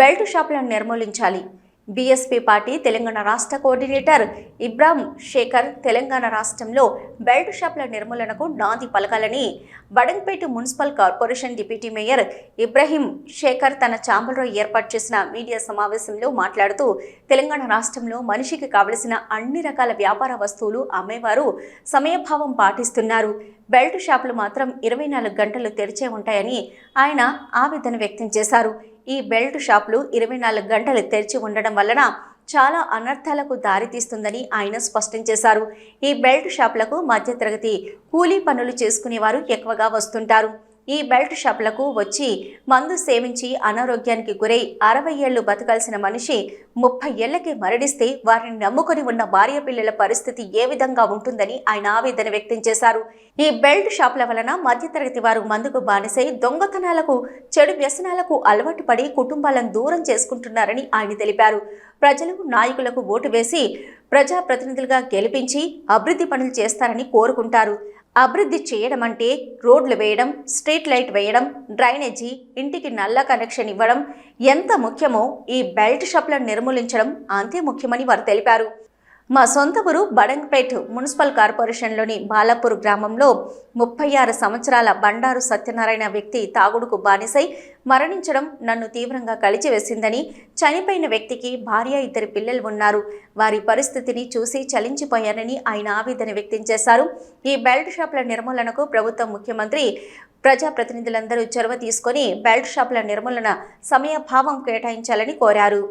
Belt షాపులను నిర్మూలించాలి. BSP party Telangana రాష్ట్ర coordinator Ibrahim Shekhar Telangana రాష్ట్రంలో బెల్ట్ షాపుల నిర్మూలనకు నాంది పలకాలని Badangpet municipal corporation deputy mayor Ibrahim Shekhar తన ఛాంబర్లో ఏర్పాటు చేసిన మీడియా సమావేశంలో మాట్లాడుతూ తెలంగాణ రాష్ట్రంలో మనిషికి కావలసిన అన్ని రకాల వ్యాపార వస్తువులు అమ్మేవారు సమయభావం పాటిస్తున్నారు. బెల్ట్ షాపులు మాత్రం ఇరవై నాలుగు గంటలు తెరిచే ఉంటాయని ఆయన ఆవేదన వ్యక్తం చేశారు. ఈ బెల్ట్ షాపులు ఇరవై నాలుగు గంటలు తెరిచి ఉండడం వలన చాలా అనర్థాలకు దారితీస్తుందని ఆయన స్పష్టం చేశారు. ఈ బెల్ట్ షాపులకు మధ్యతరగతి కూలీ పనులు చేసుకునేవారు ఎక్కువగా వస్తుంటారు. ఈ బెల్ట్ షాప్లకు వచ్చి మందు సేవించి అనారోగ్యానికి గురై అరవై ఏళ్ళు బతకాల్సిన మనిషి ముప్పై ఏళ్ళకి మరణిస్తే వారిని నమ్ముకొని ఉన్న భార్య పిల్లల పరిస్థితి ఏ విధంగా ఉంటుందని ఆయన ఆవేదన వ్యక్తం చేశారు. ఈ బెల్ట్ షాప్ల వలన మధ్యతరగతి వారు మందుకు బానిసై దొంగతనాలకు చెడు వ్యసనాలకు అలవాటు పడి కుటుంబాలను దూరం చేసుకుంటున్నారని ఆయన తెలిపారు. ప్రజలు నాయకులకు ఓటు వేసి ప్రజాప్రతినిధులుగా గెలిపించి అభివృద్ధి పనులు చేస్తారని కోరుకుంటారు. అభివృద్ధి చేయడం అంటే రోడ్లు వేయడం స్ట్రీట్ లైట్ వేయడం డ్రైనేజీ ఇంటికి నల్ల కనెక్షన్ ఇవ్వడం ఎంత ముఖ్యమో ఈ బెల్ట్ షాప్లను నిర్మూలించడం అంతే ముఖ్యమని వారు తెలిపారు. మా సొంత ఊరు బడంగ్పేట్ మున్సిపల్ కార్పొరేషన్లోని బాలాపూర్ గ్రామంలో ముప్పై ఆరు సంవత్సరాల బండారు సత్యనారాయణ వ్యక్తి తాగుడుకు బానిసై మరణించడం నన్ను తీవ్రంగా కలిచివేసిందని చనిపోయిన వ్యక్తికి భార్య ఇద్దరు పిల్లలు ఉన్నారు. వారి పరిస్థితిని చూసి చలించిపోయానని ఆయన ఆవేదన వ్యక్తం చేశారు. ఈ బెల్ట్ షాపుల నిర్మూలనకు ప్రభుత్వం ముఖ్యమంత్రి ప్రజాప్రతినిధులందరూ చొరవ తీసుకొని బెల్ట్ షాపుల నిర్మూలన సమయభావం కేటాయించాలని కోరారు.